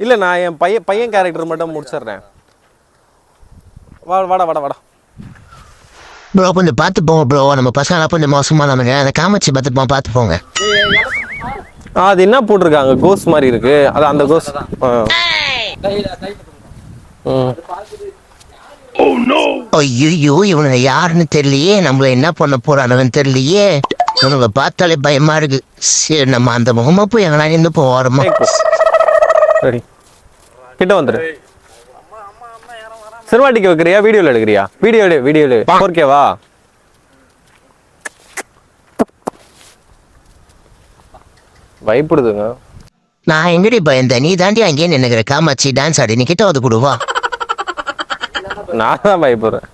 இல்ல நான் என் பையன் பையன் கேரக்டர் மட்டும் முடிச்சிடுறேன். வா வாடா வாடா வாடா. ப்ரோ கொஞ்சம் பார்த்து போங்க ப்ரோ. நம்ம பசங்களாம் கொஞ்சம் மோசமாக நமக்கு அந்த காமாட்சி பார்த்து போ பார்த்து போங்க. ஆ, அது என்ன போட்டிருக்காங்க? கோஸ் மாதிரி இருக்கு. அது அந்த கோஸ் ஐயோ இவனுங்க யாருன்னு தெரியலையே. நம்மள என்ன பண்ண போறானுங்கன்னு தெரியலையே. இவனுங்க பார்த்தாலே பயமா இருக்கு. சரி நம்ம அந்த முகமா போய் எங்கன்னா நின்று போ ஓரமா சரி. கிட்ட வந்துரு. சிறுவாட்டிக்கு வைக்கிறியா? வீடியோல எடுக்கிறியா? வீடியோ எடு வீடியோ எடு. ஓகேவா பயப்படுதுங்க. நான் எங்கடி பயந்தேன் நீ தாண்டி அங்கேயே நின்னுக்கிற. காமாட்சி டான்ஸ் ஆடி. நீ கிட்ட வந்து கொடுவா நான் தான் பயப்படுறேன்.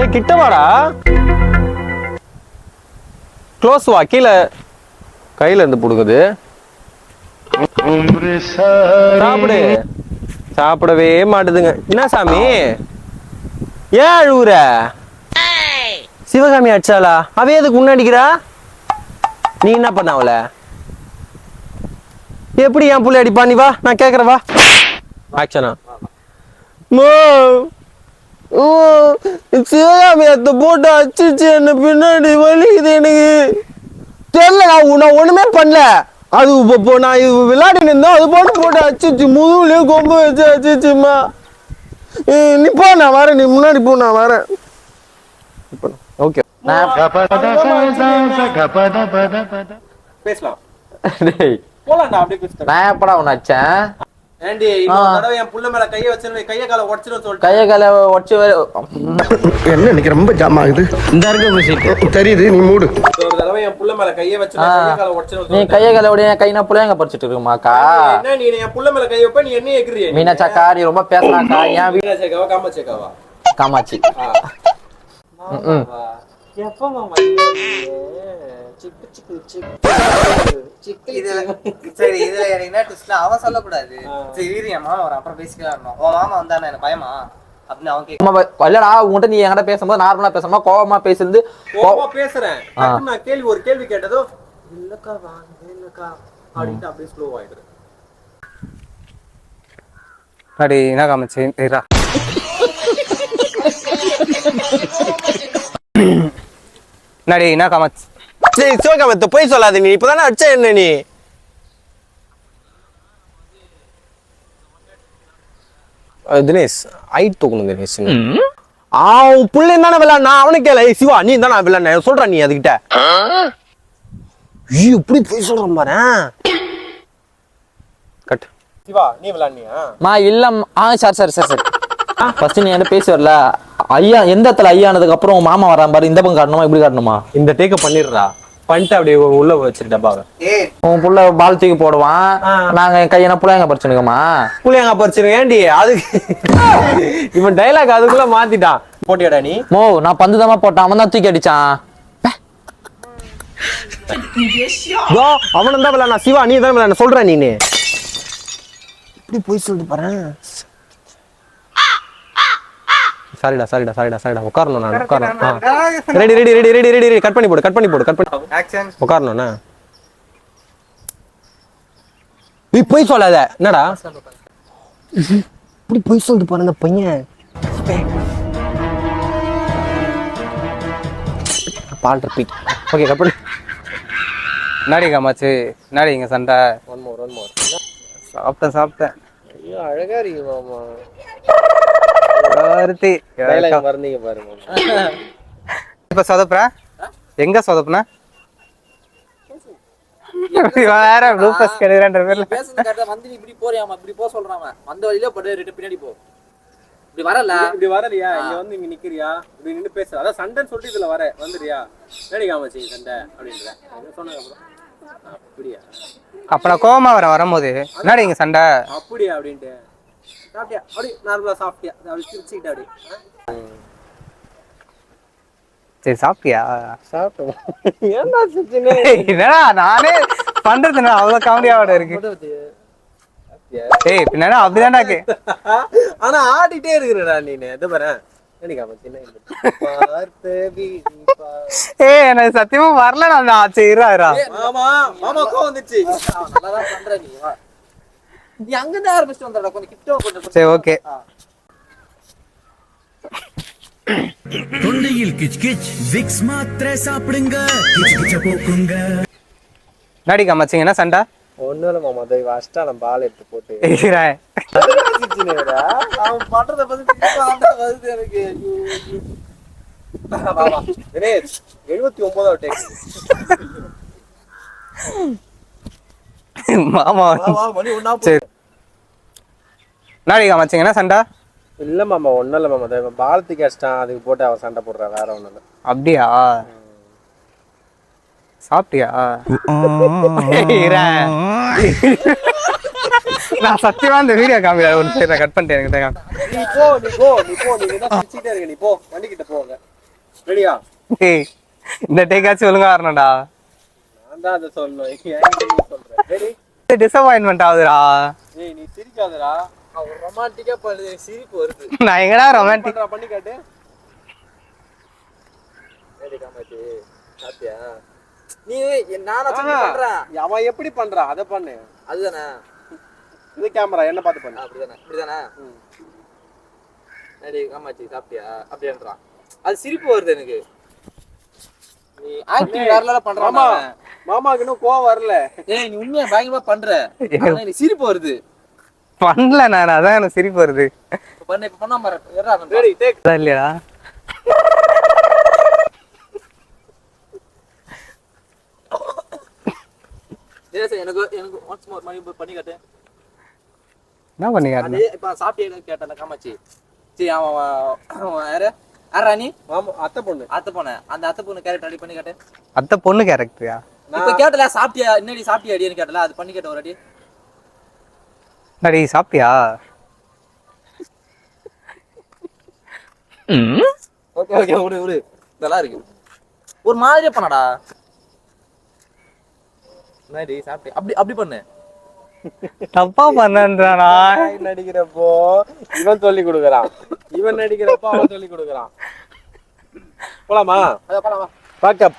ஏய் கிட்ட வாடா. க்ளோஸ் வா. கீழே. கையில இருந்து புடுங்குது. சாப்பிடு. சாப்பிடவே மாட்டுதுங்க. என்ன சாமி? ஏன் அழுவுற? சிவகாமி அடிச்சாளா? அவ எதுக்கு முன்னாடிக்கிறா நீ என்ன பண்ண அவள? எப்படி என் புள்ளை அடிப்பா? நீ வா நான் கேக்குறேன் வா. ஆக்ஷனா? மோ. ஓ சிவகாமி அத்தை போட்டு அச்சிச்சு என்ன பின்னாடி வலிக்குது எனக்கு. தெரியல நான் உன்னை ஒண்ணுமே பண்ணல. அது இப்போ இப்போ நான் இது விளையாடி நின்றோம் அது போட்டு போட்டு அச்சிச்சு முதுகுலயும் கொம்பு வச்சு அச்சிச்சுமா நீ போ நான் வரேன். நீ முன்னாடி போ நான் வரேன். ஓகே. பேசலாம். டேய். போலாம்டா அப்படியே பேசிட்டேன் நான் எப்படா உன்னை அடிச்சேன்? ஏண்டி இன்னொரு தடவை என் புள்ள மேல கைய வச்சு கைய கால உடச்சிடும் சொல்லிட்டு கையை காலை உடச்சு என்ன இன்னைக்கு ரொம்ப ஜாம் ஆகுது? இந்த இருக்க மியூசிக் தெரியுது நீ மூடு. மேல கைய வச்சு நீ கையை காலை உடைய கைனா புள்ளையங்க பறிச்சிட்டு இருக்குமாக்கா? என்ன நீ என் புள்ள மேல கை வைப்ப நீ என்ன எகிறிய? மீனாச்சாக்கா நீ ரொம்ப பேசுனாக்கா ஏன் வீ- மீனாட்சிக்காவா காமாட்சிக்காவா காமாட்சி. ம். எப்ப மாமா சரி இதுல என்ன ட்விஸ்ட்னா அவன் சொல்லக்கூடாது. சரி என் மாமா அப்புறம் பேசிக்கலாம். உன் மாமா வந்தானே எனக்கு பயமா? அப்படின்னு அவன் கேட்க அம்மா, ப- இல்லடா உன்கிட்ட நீ என்கிட்ட பேசும்போது நார்மலா பேசணுமா? கோவமா பேசுறது கோவமா பேசுறேன். டக்குனு நான் கேள்வி ஒரு கேள்வி கேட்டதோ இல்லக்கா வாங்க இல்லக்கா அப்படின்ட்டு அப்படியே ஸ்லோ ஆயிடுது. அடி என்ன காமிச்சு? என்னடி என்ன காமிச்சு சரி சிவகாமத்தை போய் சொல்லாத நீ. இப்பதானே அடிச்ச என்ன நீ? தினேஷ் ஹைட் தூக்கணும் தினேஷ் அவன் புள்ள தானே விளையாடுனா அவனுக்கு கேள. சிவா நீ தானே விளையாடுன சொல்ற நீ அதுகிட்ட. ஐயோ இப்படி போய் சொல்றான் பாரு. கட் சிவா நீ விளையாடுனியா? மா இல்ல ஆ சரி சரி சரி சரி. ஃபர்ஸ்ட் நீ என்ன பேசி வரல. ஐயா எந்த இடத்துல ஐயா ஆனதுக்கு அப்புறம் மாமா வரான் பாரு. இந்த பக்கம் காட்டணுமா இப்படி காட்டணுமா? இந்த டேக்க பண்ணிடுறா. பண்ணிட்டு அப்படியே உள்ள வச்சிரு டப்பாவை. உன் புள்ள பால் தூக்கி போடுவான். நாங்க என் கையனா புள்ளையங்க பறிச்சுனுக்கோமா புளியங்க பறிச்சிருங்க ஏண்டி? அதுக்கு இவன் டைலாக் அதுக்குள்ள மாத்திட்டான். போட்டியாடா நீ? மோ நான் பந்து தாமா போட்டேன். அவன் தான் தூக்கி அடிச்சான். அவனும் தான் விளையாடுனா சிவா நீ தான் விளையாட சொல்ற நீனு. இப்படி போய் சொல்லிட்டு பாரு சாரிடா சாரிடா சாரிடா சாரிடா. உட்காரணும் நான் உட்காரணும். Ready ready ready ready ready ready. Cut பண்ணி போடு கட் பண்ணி போடு கட் பண்ணி உட்காரணும்ண்ணா நீ போய் சொல்லாத. என்னடா? இப்படி போய் சொல்லிட்டு போற அந்த பையன். பால் ரிப்பீட் ஓகே கட் பண்ணி. என்னடி காமாச்சு என்னடி இங்க சண்டை? ஒன் மோர் ஒன் மோர் சாப்பிட்டேன் சாப்பிட்டேன். ஐயோ அழகா இருக்கு மாமா. ஒருத்தி மறந்தீங்க பாருங்க. இப்ப சொதப்புற? எங்க சொதப்புன? வேற ரூபஸ் கிடையாதுன்ற பேர்ல. பேசுறது கரெக்டா வந்து இப்படி போறியாமா? இப்படி போ சொல்றான் அந்த வழியில படு பின்னாடி போ. இப்படி வரல. இப்படி வரலையா? இங்க வந்து இங்க நிக்கிறியா? இப்படி நின்னு பேசுற. அதான் சண்டைன்னு சொல்லிட்டு இதுல வர. வந்துறியா நடி காமச்சி சண்டை அப்படின்ற. சொன்னாங்க அப்புறம். அப்படியா? அப்ப நான் கோவமா வரேன் வரும்போது. என்னடி இங்க சண்டை? அப்படியா அப்படின்ட்டு. சாப்பிட்டியா? அப்படி நார்மலா சாப்பிட்டியா? அப்படி சிரிச்சுக்கிட்ட அப்படி. சரி சாப்பிட்டியா? சாப்பிட்டோம் ஏன்டா என்னடா நானே பண்றது என்ன? அவ்வளவு காமெடியாவோட இருக்கு. ஏய் பின்னாடி அப்படிதான்டா கே ஆனா ஆடிட்டே இருக்கிறடா நீனு. இது பாரு. சத்தியமா வரல நான் சரிரா மாமா மாமா கோவம் வந்துச்சு. நல்லா தான் பண்ற நீ. வா. நீ அங்க இருந்து ஆரம்பிச்சுட்டு வந்தடா கொஞ்சம் கிட்ட கொஞ்சம் சரி ஓகே. தொண்டையில் கிச் கிச். விக்ஸ் மாத்திரை சாப்பிடுங்க. கிச் கிச்ச போக்குங்க. டாடி காமாச்சிங்க என்ன சண்டை? ஒண்ணும் இல்ல மாமா அதை நம்ம பால் எடுத்து போட்டு. அவன் பண்றத வருது எனக்கு. ஐயோ, ஐயோ. வா, வா. தினேஷ், 79வது take. மாமா. ஒண்ணா. சரி. சண்டை? இல்ல மாமா ஒண்ணும் இல்ல மாமா. அதை பால் தூக்கி அடிச்சிட்டான் அதுக்கு போட்டு அவன் சண்டை போடுறான் வேற ஒண்ணும் இல்ல. அப்படியா? சாப்பிட்டியா. நான் சத்தியமா இந்த வீடியோ காமிக்கல ஒரு சரி கட் பண்ணிட்டேன் எனக்கு. நீ போ நீ போ நீ போ. நீ சிரிச்சிட்டே இருக்க நீ போ. வண்டி கிட்ட போங்க ரெடியா இந்த டேக்காச்சும் ஒழுங்கா வரணும்டா. நான் தான் அதை சொல்லணும். என்கிட்ட நீ சொல்ற ரெடி டிசப்பாயின்மெண்ட் ஆகுதுடா. ஏய் நீ சிரிக்காதடா. அவன் ரொமான்டிக்கா பண்ணுது சிரிப்பு வருது. நான் எங்கடா ரொமான்டிக் பண்றா பண்ணி காட்டு. ரெடி காமாச்சி சாப்பிட்டியா? நீ நானா சொல்லி பண்றேன் அவன் எப்படி பண்றான் அதை பண்ணு. அதுதானே? இது கேமரா என்ன பார்த்து பண்ணு. அப்படிதானே? இப்படிதானே சரி காமாச்சி சாப்பிட்டியா? அப்படின்றான் அது சிரிப்பு வருது எனக்கு. நீ ஆக்டிங் வேற பண்றான். மாமாக்கு இன்னும் கோவம் வரல. ஏய் நீ உண்மையா பயங்கரமா பண்ற? எனக்கு சிரிப்பு வருது. பண்ணல நான் அதான் எனக்கு சிரிப்பு வருது. இப்ப பண்ண இப்ப பண்ணா நம்ம. ரெடி டேக் இல்லையா? சரி, சரி, எனக்கு எனக்கு ஒன்ஸ் மோர் மணி பண்ணி காட்டு. என்ன இப்ப கேட்டல காமாச்சி சரி அவன் யாரு? யாரா நீ? மாமா அத்தை பொண்ணு. அத்தை பொண்ணு. அந்த அத்தை பொண்ணு கேரக்டர் ரெடி பண்ணி காட்டு. அத்தை பொண்ணு கேரக்டரியா இப்ப கேட்டல சாப்பிட்டியா? என்னடி சாப்பிட்டியா அடின்னு கேட்டல. அது பண்ணி கேட்ட ஒரு அடி டாடி சாப்பிட்டியா? ஓகே ஓகே விடு விடு. நல்லா இருக்கு. ஒரு மாதிரியா பண்ணடா. என்னடி சாப்பிட்டியா? அப்படி அப்படி பண்ணு. தப்பா பண்ணன்றானா? இவன் நடிக்கிறப்போ இவன் சொல்லி கொடுக்குறான். இவன் நடிக்கிறப்போ அவன் சொல்லி கொடுக்குறான். போலாமா? பண்ணலாம் பேக்கப்